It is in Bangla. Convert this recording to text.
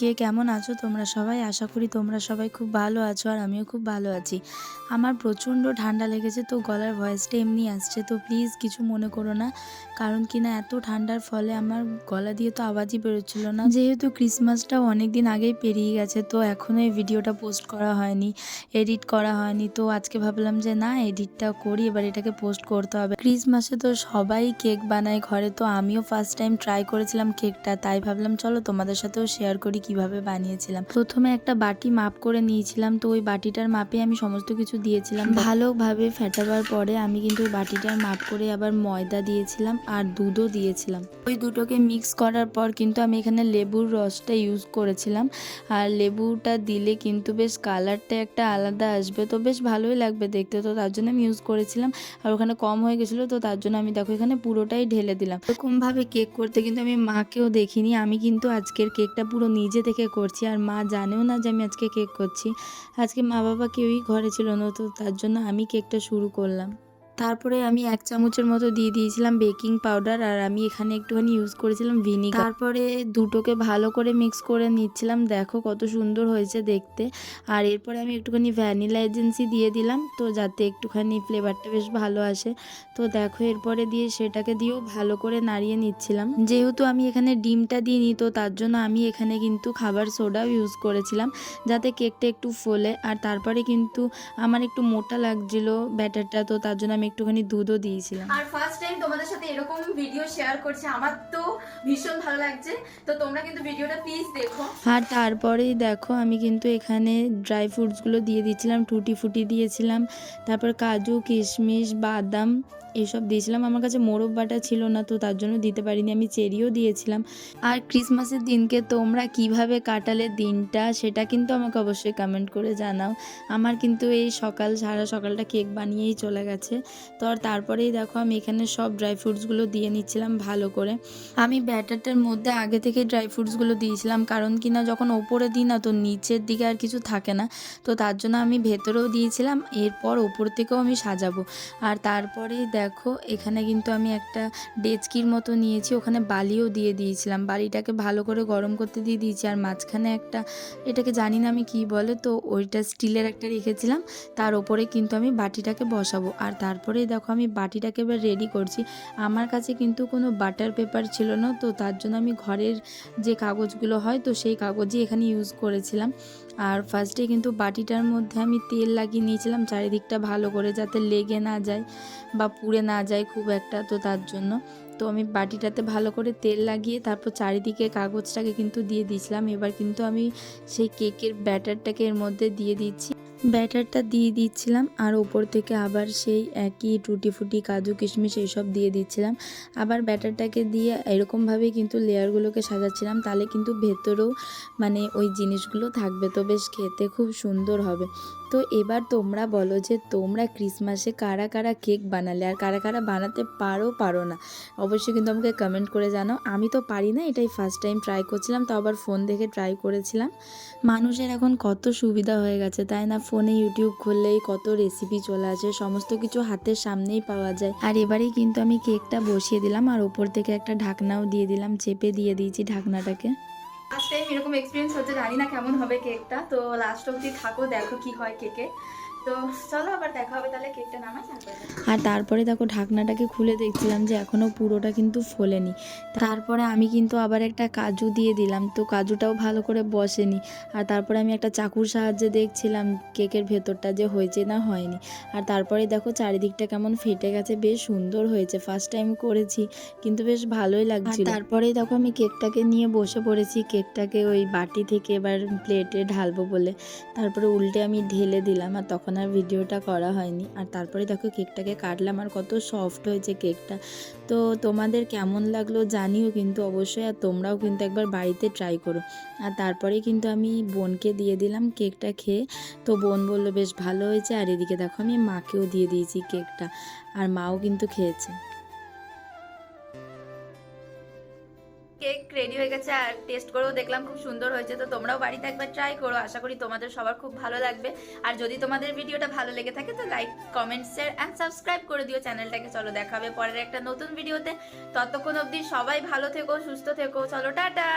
কে কেমন আছো তোমরা সবাই? আশা করি তোমরা সবাই খুব ভালো আছো আর আমিও খুব ভালো আছি। আমার প্রচণ্ড ঠান্ডা লেগেছে তো গলার ভয়েসটা এমনি আসছে, তো প্লিজ কিছু মনে করো না। কারণ কি না, এত ঠান্ডার ফলে আমার গলা দিয়ে তো আওয়াজই বেরোচ্ছিল না। যেহেতু ক্রিসমাসটাও অনেক দিন আগেই পেরিয়ে গেছে, তো এখনও এই ভিডিওটা পোস্ট করা হয়নি এডিট করা হয়নি। তো আজকে ভাবলাম যে না এডিটটা করি, এবার এটাকে পোস্ট করতে হবে। ক্রিসমাসে তো সবাই কেক বানায় ঘরে, তো আমিও ফার্স্ট টাইম ট্রাই করেছিলাম কেকটা তাই ভাবলাম চলো তোমাদের সাথেও শেয়ার করি কীভাবে বানিয়েছিলাম। প্রথমে একটা বাটি মাপ করে নিয়েছিলাম তো ওই বাটিটার মাপে আমি সমস্ত কিছু দিয়েছিলাম। ভালোভাবে ফেটাবার পরে আমি কিন্তু ওই বাটিটার মাপ করে আবার ময়দা দিয়েছিলাম আর দুধও দিয়েছিলাম। ওই দুটোকে মিক্স করার পর কিন্তু আমি এখানে লেবুর রসটা ইউজ করেছিলাম। আর লেবুটা দিলে কিন্তু বেশ কালারটা একটা আলাদা আসবে তো বেশ ভালোই লাগবে দেখতে। তো তার জন্য আমি ইউজ করেছিলাম আর ওখানে কম হয়ে গেছিল তো তার জন্য আমি দেখো এখানে পুরোটাই ঢেলে দিলাম। এরকমভাবে কেক করতে কিন্তু আমি মাকেও দেখিনি আমি কিন্তু আজকের কেকটা পুরো নিজে থেকে করছি আর মা জানেও না যে আমি আজকে কেক করছি। আজকে মা বাবা কেউই ঘরে ছিল না, তো তার জন্য আমি কেকটা শুরু করলাম। তারপরে আমি এক চামচের মতো দিয়ে দিয়েছিলাম বেকিং পাউডার আর আমি এখানে একটুখানি ইউজ করেছিলাম ভিনিগার। তারপরে দুটোকে ভালো করে মিক্স করে নিচ্ছিলাম। দেখো কত সুন্দর হয়েছে দেখতে। আর এরপরে আমি একটুখানি ভ্যানিলা এজেন্সি দিয়ে দিলাম তো যাতে একটুখানি ফ্লেভারটা বেশ ভালো আসে। তো দেখো এরপরে দিয়ে সেটাকে দিয়েও ভালো করে নাড়িয়ে নিচ্ছিলাম। যেহেতু আমি এখানে ডিমটা দিইনি তো তার জন্য আমি এখানে কিন্তু খাবার সোডাও ইউজ করেছিলাম যাতে কেকটা একটু ফোলে। আর তারপরে কিন্তু আমার একটু মোটা লাগছিল ব্যাটারটা তো তার জন্য আমি একটুখানি দুধও দিয়েছিলাম। আর টাইম তোমাদের সাথে এরকম ভিডিও শেয়ার করছি, আমার তো ভীষণ ভালো লাগছে। তো তোমরা কিন্তু ভিডিওটা প্লিজ দেখো। আর তারপরেই দেখো, আমি কিন্তু এখানে ড্রাই ফ্রুটসগুলো দিয়ে দিয়েছিলাম, টুটি ফুটি দিয়েছিলাম, তারপর কাজু, কিশমিশ, বাদাম এসব দিয়েছিলাম। আমার কাছে মোরব বাটা ছিল না, তো তার জন্য দিতে পারিনি, আমি চেরিও দিয়েছিলাম। আর ক্রিসমাসের দিনকে তোমরা কীভাবে কাটালে দিনটা, সেটা কিন্তু আমাকে অবশ্যই কমেন্ট করে জানাও। আমার কিন্তু এই সকাল, সারা সকালটা কেক বানিয়েই চলে গেছে। তো আর তারপরেই দেখো, আমি এখানে সব ড্রাই ফ্রুটসগুলো দিয়ে নিচ্ছিলাম ভালো করে। আমি ব্যাটারটার মধ্যে আগে থেকে ড্রাই ফ্রুটসগুলো দিয়েছিলাম, কারণ কি না যখন ওপরে দিই না তো নিচের দিকে আর কিছু থাকে না। তো তার জন্য আমি ভেতরেও দিয়েছিলাম, এরপর ওপর থেকেও আমি সাজাবো। আর তারপরেই দেখো, এখানে কিন্তু আমি একটা ডেচকির মতো নিয়েছি, ওখানে বালিও দিয়ে দিয়েছিলাম। বালিটাকে ভালো করে গরম করতে দিয়ে দিয়েছি, আর মাঝখানে একটা, এটাকে জানি না আমি কি বলে, তো ওইটা স্টিলের একটা রেখেছিলাম। তার ওপরে কিন্তু আমি বাটিটাকে বসাবো। আর তারপরেই দেখো আমি বাটিটাকে এবার রেডি করছি। আমার কাছে কিন্তু কোনো বাটার পেপার ছিল না, তো তার জন্য আমি ঘরের যে কাগজগুলো হয়, তো সেই কাগজই এখানে ইউজ করেছিলাম। আর ফার্স্টে কিন্তু বাটিটার মধ্যে আমি তেল লাগিয়ে নিয়েছিলাম, চারিদিকটা ভালো করে যাতে লেগে না যায় বা পুড়ে না যায় খুব একটা, তো তার জন্য। তো আমি বাটিটাতে ভালো করে তেল লাগিয়ে তারপর চারিদিকে কাগজটাকে কিন্তু দিয়ে দিয়েছিলাম। এবার কিন্তু আমি সেই কেকের ব্যাটারটাকে এর মধ্যে দিয়ে দিচ্ছি। ব্যাটারটা দিয়ে দিচ্ছিলাম আর ওপর থেকে আবার সেই একই টুটি ফুটি কাজু, কিশমিশ এইসব দিয়ে দিচ্ছিলাম। আবার ব্যাটারটাকে দিয়ে এরকমভাবেই কিন্তু লেয়ারগুলোকে সাজাচ্ছিলাম। তাহলে কিন্তু ভেতরেও মানে ওই জিনিসগুলো থাকবে। তো বেশ খেতে খুব সুন্দর হবে। তো এবার তোমরা বলো যে তোমরা ক্রিসমাসে কারা কারা কেক বানালে আর কারা কারা বানাতে পারো পারো না? অবশ্যই কিন্তু আমাকে কমেন্ট করে জানাও। আমি তো পারি না, এটাই ফার্স্ট টাইম ট্রাই করছিলাম, তো আবার ফোন দেখে ট্রাই করেছিলাম। মানুষের এখন কত সুবিধা হয়ে গেছে, তাই না? ফোনে ইউটিউব খুললেই কত রেসিপি চলে আসে, সমস্ত কিছু হাতের সামনেই পাওয়া যায়। আর এবারেই কিন্তু আমি কেকটা বসিয়ে দিলাম, আর ওপর থেকে একটা ঢাকনাও দিয়ে দিলাম, চেপে দিয়ে দিয়েছি ঢাকনাটাকে। ফার্স্ট টাইম এরকম এক্সপিরিয়েন্স হচ্ছে, জানি না কেমন হবে কেকটা তো লাস্ট অবধি থাকো, দেখো কি হয় কেকে আর তারপরে দেখো ঢাকনাটাকে খুলে দেখছিলাম যে এখনও পুরোটা কিন্তু ফোলেনি। তারপরে আমি কিন্তু আবার একটা কাজু দিয়ে দিলাম, তো কাজুটাও ভালো করে বসেনি। আর তারপরে আমি একটা চাকুর সাহায্যে দেখছিলাম কেকের ভেতরটা যে হয়েছে না হয়নি। আর তারপরে দেখো চারিদিকটা কেমন ফেটে গেছে, বেশ সুন্দর হয়েছে ফার্স্ট টাইম করেছি, কিন্তু বেশ ভালোই লাগছিল। তারপরেই দেখো আমি কেকটাকে নিয়ে বসে পড়েছি, কেকটাকে ওই বাটি থেকে এবার প্লেটে ঢালবো বলে। তারপরে উল্টে আমি ঢেলে দিলাম, আর তখন আর ভিডিওটা করা হয়নি। আর তারপরে দেখো কেকটাকে কাটলাম আর কত সফট হয়েছে কেকটা। তো তোমাদের কেমন লাগল জানিও কিন্তু অবশ্যই, আর তোমরাও কিন্তু একবার বাড়িতে ট্রাই করো। আর তারপরে কিন্তু আমি বোনকে দিয়ে দিলাম কেকটা খেয়ে। তো বোন বলল, বেশ ভালো হয়েছে। আর এদিকে দেখো আমি মাকেও দিয়ে দিয়েছি কেকটা। আর মাও কিন্তু খেয়েছে। কেক রেডি হয়ে গেছে আর টেস্ট করেও দেখলাম খুব সুন্দর হয়েছে। তো তোমরাও বাড়িতে একবার ট্রাই করো। আশা করি তোমাদের সবার খুব ভালো লাগবে। আর যদি তোমাদের ভিডিওটা ভালো লেগে থাকে, তো like comment share and subscribe করে দিও চ্যানেলটাকে চলো দেখাবে পরের একটা নতুন ভিডিওতে ততক্ষণ অবধি সবাই ভালো থেকো, সুস্থ থেকো। চলো, টাটা!